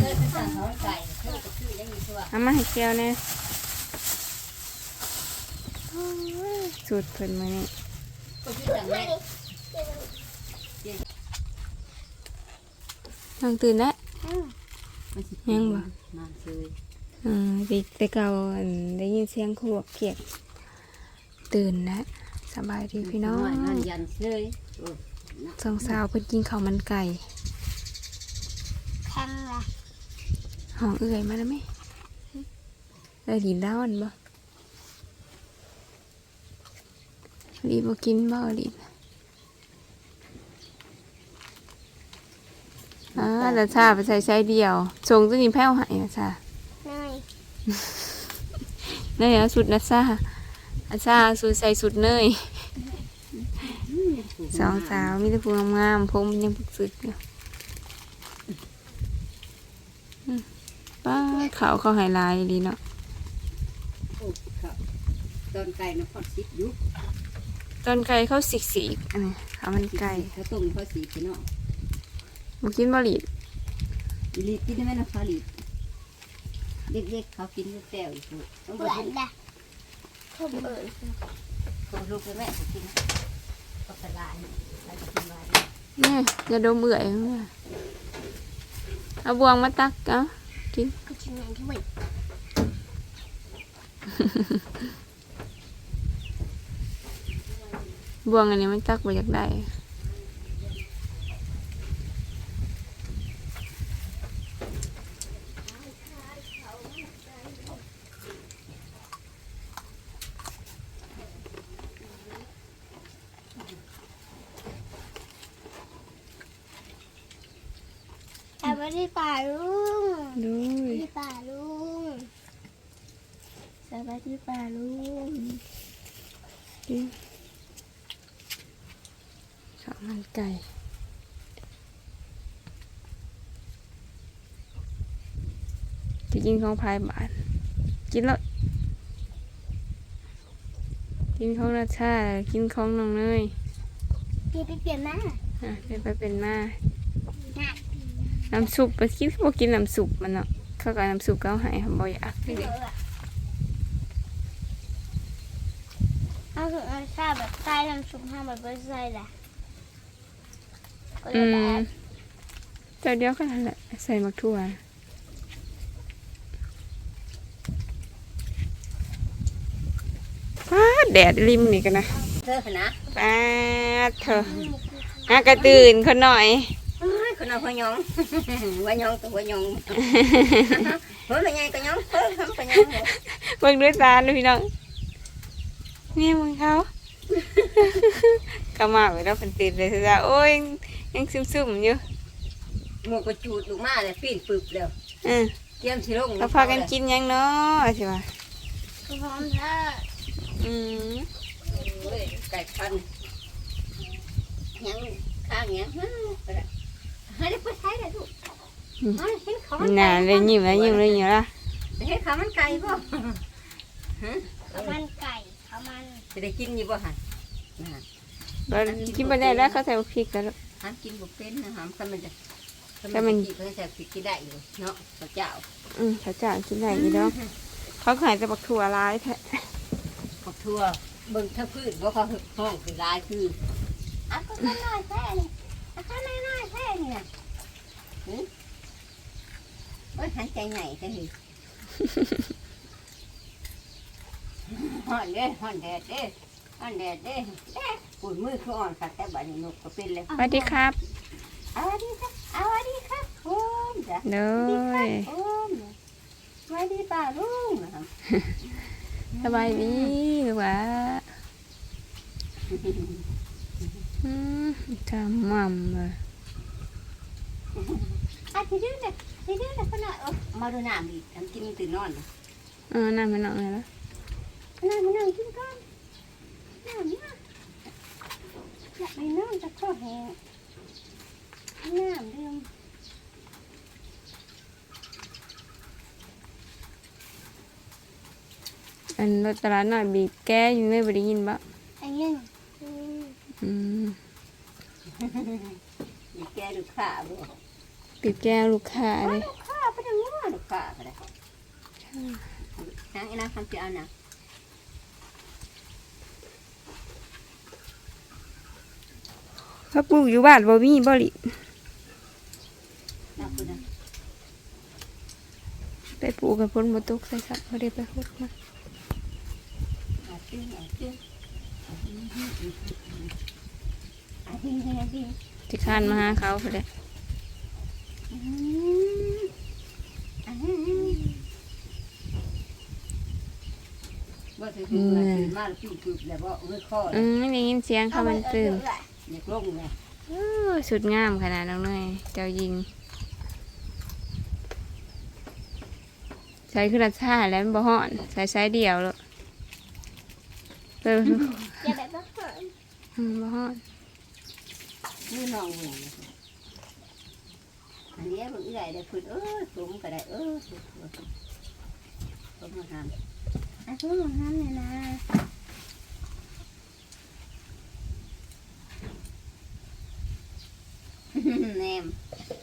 เคยไปสั่งเขาไก่เคยไปซื้อยังมีตัวเอามาให้แก้วแน่โอ้ยสูตรเพิ่นมานี่ก็ซื้อสั่งแม่น้องตื่นแล้วมันสิยังบ่มาซื้ออืมไปแต่เก่าอันได้ยินเสียงขวบเกียกตื่นแล้วสบายดีพี่น้องนั่นยันเลยโอ้ยสองสาวเพิ่นกินข้าวมันไก่ แข็งละ ห้องเอื่อยมาแล้วไหมเอ้ยดีด้านบ่รีบบ่กินบ่รีบอ่าแล้วชาไปใส่ใช้เดียวส่งตัวนี้แพ้วใหายนะชาน้อยเนยเอาสุดนะชาอาชาสูตรใส่สุดเนยสองสาวมีแต่ผู้งามๆผมยังพึกสึกอยู่อืมป้าเขาวเขาใหายลายดีเนาะโอ้ครับตอนไก่นะพอดซิดอยู่ตอนไก่เขาสิกสีกอันนี้ข้าวมันไก่เขาต้มเขาสีพี่น้องมากินบะหรี่อีลีกินได้ไหมนะฟ้าลีเด็กๆเขากินลูกแก้วอยู่ต้องเหบมืออกนละเขาเบิร์นเขาลูกไปแม่เขากินก็สลายไปกินไว้นี่อย่าดมเอื่อยเนี่ยเอาบวงมาตักเอากิน ก็ชิมอย่างที่เหมือนบวงอันนี้มันตักมาจากได้แต่ไม่ได้ป่าลุ งดูไม่ได้ป่าลุงสบายดีป่าลุงกินข้าวมันไก่จะกินของพายบานกินแล้วกินของราชากินของน้องเนยเปลี่ยนไปเปลี่ยนมาอะเป็นไปเป็นมาน่ะ น้ำซุปไปกินพวกกินน้ำซุปมันเนาะเขาก็เอาน้ำซุปเขาให้ค่ะบ่อยากเยอะอะเอาถึงเอาชาแบบใต้น้ำซุปห้ามแบบไม่ใส่แหละก็เลอืยแบมบเจ้าเดียวก็นั่นแหละใส่มักทั่วฟ้าดแดดริมนี่กันนะเธอนะฟ้าดเถอะหากระตื่นคนหน่อยเอ้ยคนเอาหัวยองหัวยองตัวหัวยองหัวเป็นไงก็ยองเฮ้ย ทำเป็นยังไงเบิ่งด้วยตาเลยพี่น้องเนี่ยมึงเขาเขามาไว้แล้วเป็นตื่นเลยจ้ะโอ้ยยังยังซึมๆอยู่หมวกกระจูดลูกมาเลยปีนปึบแล้วอืมเตรีย นกินยังเนาะใช่ปะคือพร้อมถ้าอืมเว้ยไก่พันยังข้างยังฮะไปละให้ได้ไปใช้เลยลูกเฮ้ยเห็นเขามันน่าไก่เลยยิ้มแล้วยิ้มเลยยิ้มละเห็นเขามันไก่ป่ะข้าวมันไก่ข้าวมันจะได้กินอยู่ป่ะฮะเรากินไปได้แล้วเขาใส่พริกแล้วลูกหามกินบุฟเฟ่ต์นะหามถ้ามันจะถ้ามันกินก็จะกินได้อยู่เนาะพระเจ้าอืมเขาจะกินได้อีกแล้วเขาขายแต่บักถั่วร้ายแท้ขอบทัวเบิ่งถ้าพืชว่าเขาห้องคือลายคืออะก็ข้างน้อยแค่นี้อะข้างน้อย น้อยแค่นี้น่ะหือโอ้ยหันใจใหญ่จังเลยห่อนเด้ห่อนแดดเด้ห่อนแดดเด้แดดปุ่นมือคืออ่อนค่ะแต่บัดนี้นกก็เป็นเลยสวัสดีครับ เอาสวัสดีครับเอาสวัสดีครับโอ้ยจ้ะเด้สวัสดีครัยบโอ้ยสวัสดีป้าลุงนะครับสบายดีหรือว่าอืมจำมั่มเลย อะทีเดียวเนี่ยทีเดียวเนี่ยคนน่ะเออมาดูน้ำดิทำกินตื่นนอนน่ะเออน้ำมันนองเลยล้วน้ำมานั่งกินก่อนน้ำนะอยากไปน้ำจะข้อแห้งน้ำเรื่องอันรถตลาดหน่อยบีบแก้อยู่เลยบ่ได้ยินบ่อันนี้อืมอืมมีแกดูขาบ่ บีบแก้ลูกค้าเลยข้าไปผ้าก็ได้นั่งไอ้นั่งทำจะเอาหนังถ้าปลูกอยู่บ้านบ่มีบ่ลินั่งคุณนะไปปลูกกับพ้นบ่ตกใส่สัตว์บ่ได้ไปพุดมาอาจิ้งอาจิ้งอาจิ้งอาจิ้งอาจิ้งสิคร้านมาหาเขาพุ่นแหละ อืมอาจิ้งว่าจะถึงมาถึงมาแล้วจุดจุดแล้วว่าเมื่อข้ออืมได้ยินเสียงเขามันตื่นอยากลงไงโอ้ยสุดงามขนาดน้องเนยเจ้ายิง ใช้คือรัดชาแล้วมันบ่ฮ้อนใช้ใช้เดียวแล้วเอออย่าแบบว่าเขินอืมบ่ฮ้อนนี่น้องเหมื อนอันนี้บางทีได้พูดเออสูงก็ได้เออสูงสูงมาทำอะพูดของท่านเลยนะแนม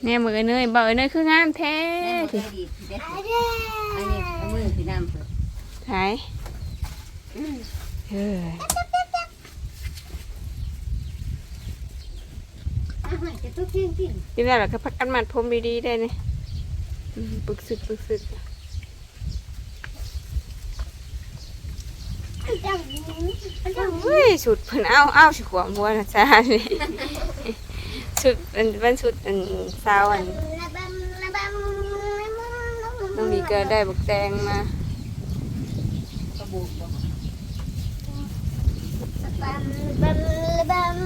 เนี่ยมือเนยบ่เนยคืองามแท้แนมสิดีเด็ดอาเด้อันนี้เอามือพี่น้ำเพิ่นใช่เอออาหารจะตุ๊กเพียง กินที่แรกเราก็พักกันมัดผมดีๆได้นี่อืมปึกซึกปึกซึกเฮ้ยสุดเพิ่นเอาเอาสิขวมหัวนะจ้านี่สุดเป็นเป็นสุดอันสาวอันน้องดีก็ได้บักแตงมากระบุกบอกระบำระบำระบำ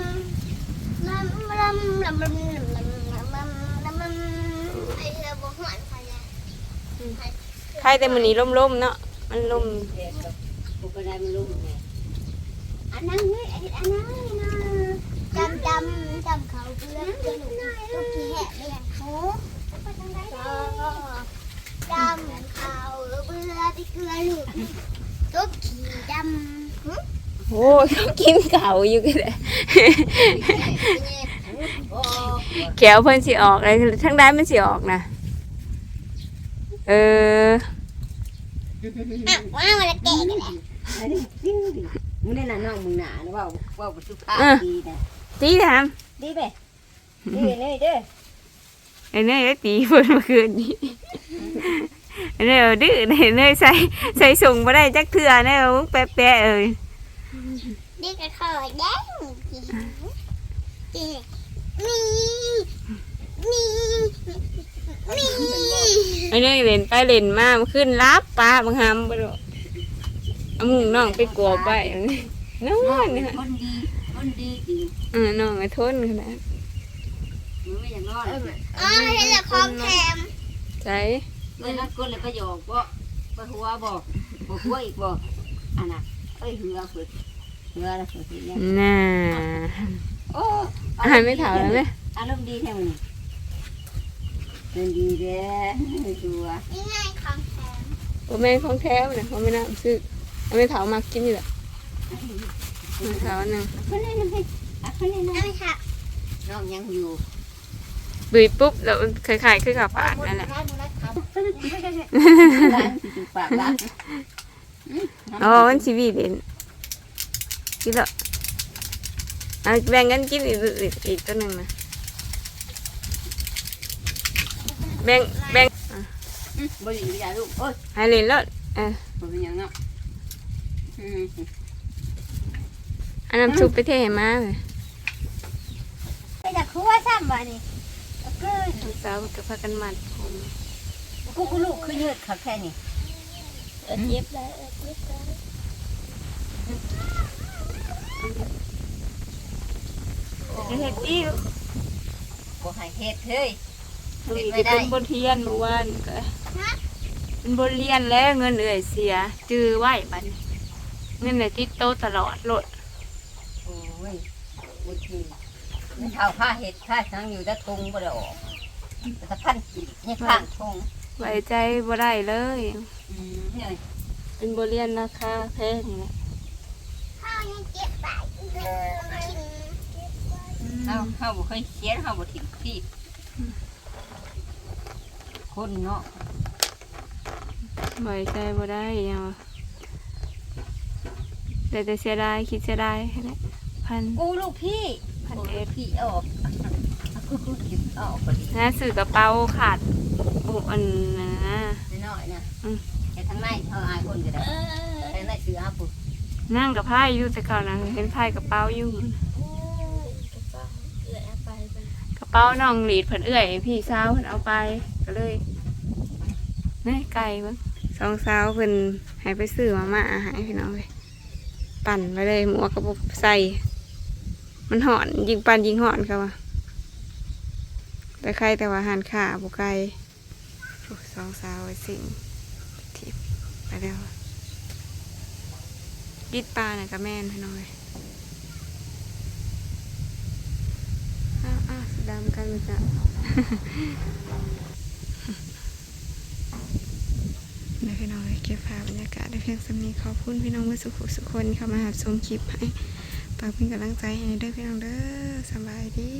ระบำระบำระบำระบำระบำไอ้เธอบอกหัวใครเนี่ย ใครแต่มื้อนี้ล่มๆเนาะมันล่มเด็ดกับบุกกระไดมันลุ่มไงอันนั้นเฮ้ยอันนั้นนะจำจำจำเขาเพื่อนเพื่อนตุ๊กขี้แหะไม่ไงโอ้จำเขาเบื่อที่เกลือลูกตุ๊กขี้จำโอ้ยเขากินเก่าอยู่ก็ได้โอ้แขวเพิ่นสิออกเลยทั้งได้มันสิออกนะ เอออะว่ามันจะแก่กันแหละอันนี้จริงดิมึงได้น่ะน้องมึงหนานะว่าว่าบุสุภาพดีนะตีถามดีไปดีเลยเด้อไอ้เนยก็ตีเพิ่นเมื่อคืนนี้ไอ้เนยเอาดื้อไอ้เนยใส่ใส่ส่งบ่ได้จักเทื่อเนยเอาแป๊ะๆเอ้ยนี่ก็ขอแดงนี่นี่นี่นี่ ไอ้เนยเล่นไปเล่นมามันขึ้นรับปลาบางหามบ่ดอกเอามุงน้องไปกวบไว้นอน้องนเป็เนี่ยนคนดีคนดีจริงเออน้องก็ทนขนาดมึงไม่อยากนอนอ๋อเห็นแต่ของแถมใจเมื่อนั้นคนเลยประโยคว่าปหัวบอกบอกหัวอีกบอกอันน่ะเอ้ยเหือฝึกเหือแล้วฝึกเนี่ยน่าโอ้อาหารไม่ถามแล้วไหมอารมณ์ดีแท้มึงเป็นดีเด้อชัวนี่ไงของแถมผมแม่นของแท้เลยเขาไม่น่าซื้อเอาไม่เถามากินอยู่แหละมาเถาหนึ่งคนนี้นะพี่คนนี้นะนั่นค่ะน้องยังอยู่บุยปุ๊บแล้วมันคล้ายๆคือกับฝาดนั่นแหละ ร้านสิปากร้านอ๋อมันชีวีเด่นกินและเอาแบ่งกันกินอีกอีกอีกตัวหนึ่งนะ แบ่งแบ่งบ่อยู่ยาลูกโอ้ยให้เล่นแล้วเออบ่เป็นยังเนาะอืมอันน้ำซุปไปเทให้มาเลยไปจากครัวซ้ำบ่นี่ก็ลูกสาวกับพากันมัดผมกูกูลูกคือยืดขาแค่นี้เออเย็บเลยเออเย็บเลยเฮ็ดดีลูกบ่ให้เฮ็ดเฮ้ย นี่เป็นบทเรียนเมื่อวานก็เป็นบทเรียนแล้วเงินเอื่อยเสีย จื้อไว้บัดนี้เงินเลยติดโตะตลอดโลดโอ้ยบ่จริงมันเท่าผ้าเฮ็ดผ้าทั้งอยู่แต่ทงบ่ได้ออกแต่พันกินนี่ข้างทงไว้ใจบ่ได้เลยอืมเฮ้ยเป็นบทเรียนราคาแพงนี่แหละข้าวยังเก็บไปเดินกินเฮาเฮาบ่เคยเขียนเฮาบ่ถิ่มที่ คนเนาะบ่อยใจบ่ได้ยังวะแต่แต่เสียดายคิดเสียดายแค่นั้นพัน กูลูกพี่พันโอ้เอ็ลูดกพี่ออกกูคิดออกพอดีนะสื่อกระเป๋าขาดบุอันนะ น้อยๆนะอืม แต่ข้างในเขาอายคนก็ได้เออแต่ในเสืออาปุ๊บนั่งกับไพ่อยู่แต่ก่อนนะเห็นไพ่กระเป๋าอยู่ กระเป๋าเอื้อยเอาไปไปกระเป๋าน้องหลีดเพิ่นเอื้อย พี่สาวเพิ่นเอาไป ก็เลยนี่ไก่เบิ่งสองสาวเพิ่นให้ไปซื้อมาม่าให้พี่น้องเลยปั่นไปเลยหมวกกระปุกใส่ มันหอนยิงปั่นยิงหอนเขาวะแต่ใครแต่ว่าหันขาบุไกลโอ้สองสาวไอ้สิงทิพไปแล้วดิดปลาเนี่ยกับแม่นพี่น้องเลยอ้าวอ้าวดำกันเลยจ้ะ เดี๋ยว พี่น้องเก็บภาพบรรยากาศได้เพียงสำนีขอบคุณพี่น้องเมื่อสุขสุขคนเข้ามาหาชมคลิปให้ฝากเป็นกำลังใจให้เด้อพี่น้องเด้อสบายดี